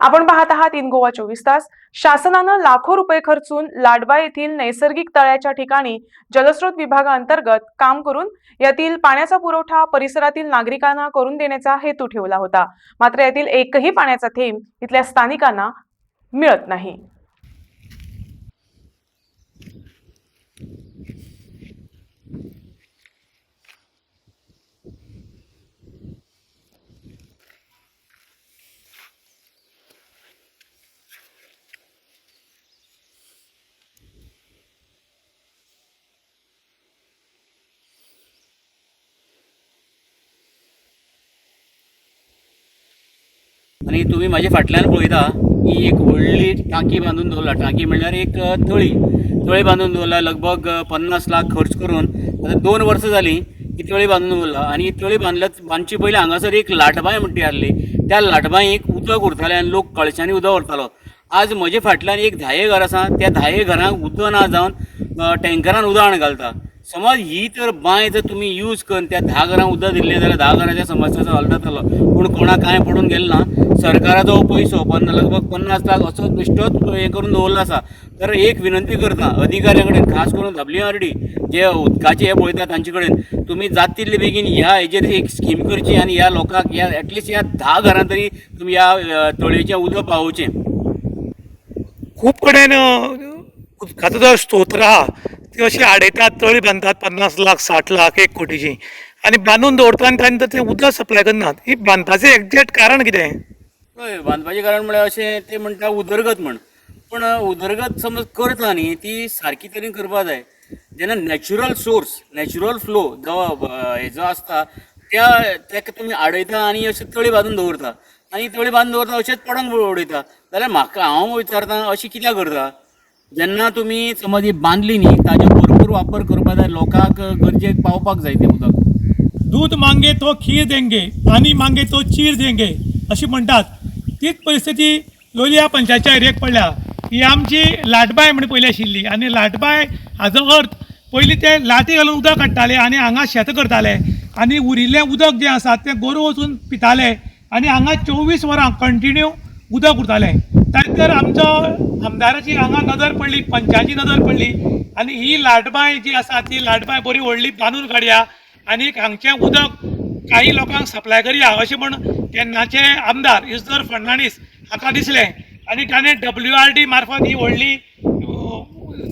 आपण पाहत आहात इन गोवा चोवीस तास. शासनानं लाखो रुपये खर्चून लाडबा येथील नैसर्गिक तळ्याच्या ठिकाणी जलस्रोत विभागाअंतर्गत काम करून यातील पाण्याचा पुरवठा परिसरातील नागरिकांना करून देण्याचा हेतू ठेवला होता. मात्र यातील एकही पाण्याचा थेंब इथल्या स्थानिकांना मिळत नाही. आणि तुम्ही माझ्या फाटल्यान पळयता ही एक व्हडली टाकी बांदून दवरला टाकी म्हणल्यार एक तळी तळी बांदून दवरला लगभग पन्नास लाख खर्च करून. आता दोन वर्सां जालीं ही तळी बांदून दवरला आनी ही तळी बांदल्या बांदची पयलीं हांगासर एक लाटबांय म्हणटी आसली त्या लाटबांयेक उदक उरतालें आनी लोक कळशांनी उदक व्हरतालो आज म्हजे फाटल्यान एक धाये घर आसा त्या धाये घरांक उदक ना जावन टँकरान उदक हाडून घालता. समज ही तर बांय जर तुमी यूज करून त्या धा घरां उदक दिल्लें जाल्यार धा घरांच्या समस्याचो हल जातालो पूण कोणाक कांय पडून गेलो ना सरकाराचो पयसो पन्नास लगभग पन्नास लाख असोच बेश्टोच हें करून दवरलो आसा तर एक विनंती करता अधिकाऱ्या कडेन खास करून डब्ल्यू आर डी जे उदकाचे हे पळयता तांचे कडेन तुमी जात तितले बेगीन ह्या हेजेर एक स्कीम करची आनी ह्या लोकांक ह्या एटलिस्ट ह्या धा घरां तरी तुमी ह्या तळयेचें उदक पावोवचें खूब कडेन उदकाचो जो स्तोत्र आहा ती अशी आडयतात तळी बांदतात पन्नास लाख साठ लाख एक कोटीची. आनी बांदून दवरतात आनी तांकां तें उदक सप्लाय करनात ही बांदपाचें एक्झॅक्ट कारण कितें हय बांदपाचें कारण म्हणजे म्हळ्यार अशें ते म्हणटा उदरगत म्हण. पूण उदरगत समज करता न्ही ती सारकी तरेन करपा जाय जेन्ना नॅचरल सोर्स नॅचरल फ्लो जो हे हेजो आसता त्या ताका तुमी आडयता आनी अशें तळी बांदून दवरता आनी तळी बांदून दवरता अशेंच पडंग उडयता जाल्यार म्हाका हांव विचारता अशी कित्याक करता? जेन्ना तुमी समज ही बांदली न्ही ताजो भरपूर वापर करपा जाय लोकांक गरजेक पावपाक जाय तें उदक. दूध मांगे तो खीर देंगे पाणी मांगे तो चीर देंगे अशी म्हणटात तीच परिस्थिती लोलया पंचायतच्या एरियेक पडल्या. ही आमची लाटबाय म्हणून पयली आशिल्ली. आनी लाटबाय हाजो अर्थ पयलीं ते लाटी घालून उदक काडटाले आनी हांगा शेत करताले. आनी उरिल्लें उदक जें आसा तें गोरू वचून पिताले. आनी हांगा चोवीस वरां कंटिन्यू उदक उरतालें तर आमचो आमदाराची हांगा नदर पडली पंचाची नदर पडली आनी ही लाटबाय जी आसा ती लाटबाय बरी व्हडली बांदून काडया आनी हांगचें उदक काही लोकांक सप्लाय करया अशें म्हण तेन्नाचे आमदार इस्दर फर्नांडीस हाका दिसलें आनी ताणें डब्ल्यू आर डी मार्फत ही व्हडली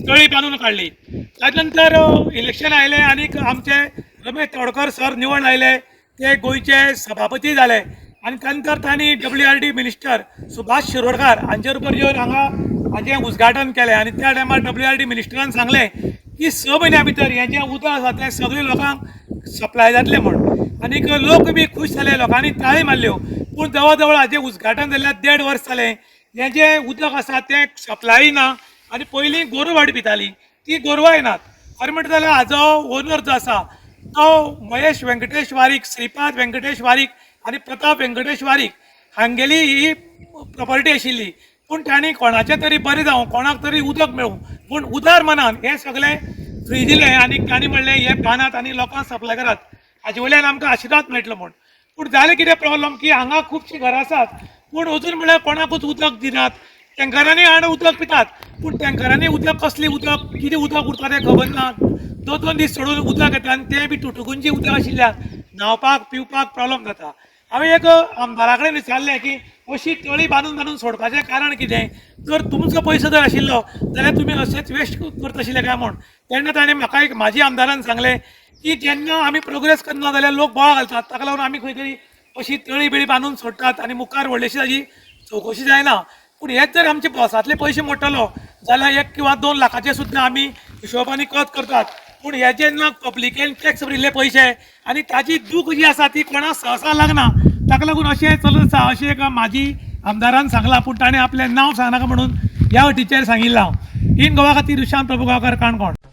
तळी बांदून काडली ताजे नंतर इलेक्शन आयलें आनीक आमचे रमेश तोडकर सर निवड आयले ते गोंयचे सभापती जाले आनी त्या नंतर तांणी W R D minister Subhash Shirodkar हांचे बरोबर येवन हांगा हाचें उद्घाटन केलें आनी त्या टायमार डब्ल्यू आर डी मिनिस्टरान सांगलें की स म्हयन्या भितर हें जें उदक आसा तें सगळें लोकांक सप्लाय जातलें म्हणून. आनीक लोक बी खूश जाले लोकांनी ताळी मारल्यो हो. पूण जवळ जवळ हाचें उद्घाटन जाल्ल्या देड वर्स जालें हें जें उदक आसा तें सप्लाय ना. आनी पयलीं गोरवाड पिताली ती गोरवां येनात खरें म्हणटा जाल्यार हाजो ओनर जो आसा तो महेश व्यंकटेश वारीक श्रीपाद व्यंकटेश वारीक आनी प्रताप व्यंकटेश वारीक हांगेली ही प्रॉपर्टी आशिल्ली. पूण तांणी कोणाचें तरी बरें जावं कोणाक तरी उदक मेळूं पूण उदार मनान हें सगळें फ्री दिलें आनी तांणी म्हणलें हें बांदात आनी लोकांक सप्लाय करात. हाजे वयल्यान आमकां आशिर्वाद मेळटलो म्हूण. पूण जालें कितें प्रॉब्लम की हांगा खुबशीं घरां आसात पूण अजून म्हळ्यार कोणाकूच उदक दिनात. टँकरांनी हाडून उदक पितात पूण टँकरांनी उदक कसलें उदक कितें उदक उरता तें खबर ना. दोन दोन दीस सोडून उदक येता आनी तें बी टुटुकुंची उदक आशिल्ल्यान न्हांवपाक पिवपाक प्रॉब्लम जाता. हांवें एक आमदारा कडेन विचारलें की अशी तळी बांदून बांदून सोडपाचें कारण कितें जर तुमचो पयसो जर आशिल्लो जाल्यार तुमी अशेंच वेस्ट करता आशिल्ले काय म्हूण तेन्ना ताणें म्हाका एक म्हाजी आमदारान सांगलें की जेन्ना आमी प्रोग्रेस करना जाल्यार लोक बोळा घालतात. ताका लागून आमी खंय तरी अशी तळी बिळी बांदून सोडटात आनी मुखार व्हडलीशी ताजी चवकशी जायना. पूण हेच जर आमचे बॉसांतले पयशे मोडटलो जाल्यार एक किंवा दोन लाखाचे सुद्दां आमी हिशोबांनी कत करतात पूण हे ना पब्लिकेन टॅक्स भरिल्ले पयशे आनी ताची दूख जी आसा ती कोणाक सहसा लागना ताका लागून अशें चलत आसा अशें एक म्हाजी आमदारान सांगलां पूण ताणें आपलें नांव सांगनाका म्हणून ह्या वटीचेर सांगिल्लां इन गोवा खातीर विशांत प्रभू गांवकार काणकोण